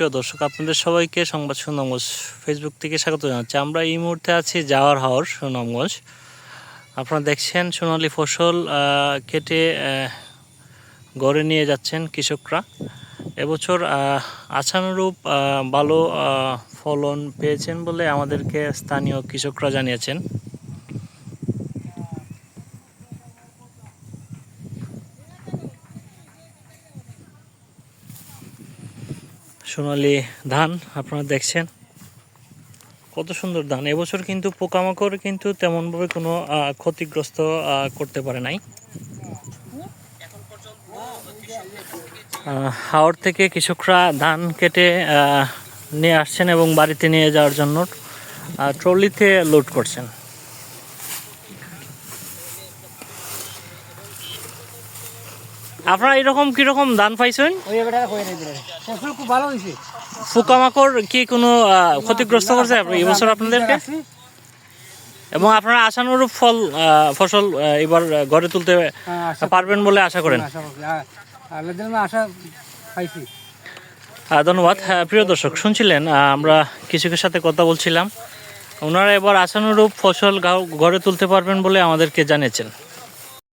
প্রিয় দর্শক, আপনাদের সবাইকে সংবাদ সুনামগঞ্জ ফেসবুক থেকে স্বাগত জানাচ্ছি। আমরা এই মুহূর্তে আছি যাওয়ার হাওর সুনামগঞ্জ। আপনারা দেখছেন সোনালী ফসল কেটে গড়ে নিয়ে যাচ্ছেন কৃষকরা। এবছর আশানুরূপ ভালো ফলন পেয়েছেন বলে আমাদেরকে স্থানীয় কৃষকরা জানিয়েছেন। সোনালি ধান আপনারা দেখছেন। কত সুন্দর ধান। এবছর কিন্তু পোকামাকড় কিন্তু তেমনভাবে কোনো ক্ষতিগ্রস্ত করতে পারে নাই। হাওড় থেকে কৃষকরা ধান কেটে নিয়ে আসছেন এবং বাড়িতে নিয়ে যাওয়ার জন্য ট্রলিতে লোড করছেন। আপনারা এরকম কীরকম ধান পাইছেন? খুব ভালো হয়েছে পোকামাকড় কি কোনো ক্ষতিগ্রস্ত করছে এই বছর আপনাদেরকে? এবং আপনারা আশানুরূপ ফল ফসল এবার গড়ে তুলতে হ্যাঁ, পারবেন বলে আশা করেন। আশা পাইছি। ধন্যবাদ। হ্যাঁ, প্রিয় দর্শক শুনছিলেন আমরা কৃষকের সাথে কথা বলছিলাম। ওনারা এবার আশানুরূপ ফসল গড়ে তুলতে পারবেন বলে আমাদেরকে জানিয়েছেন।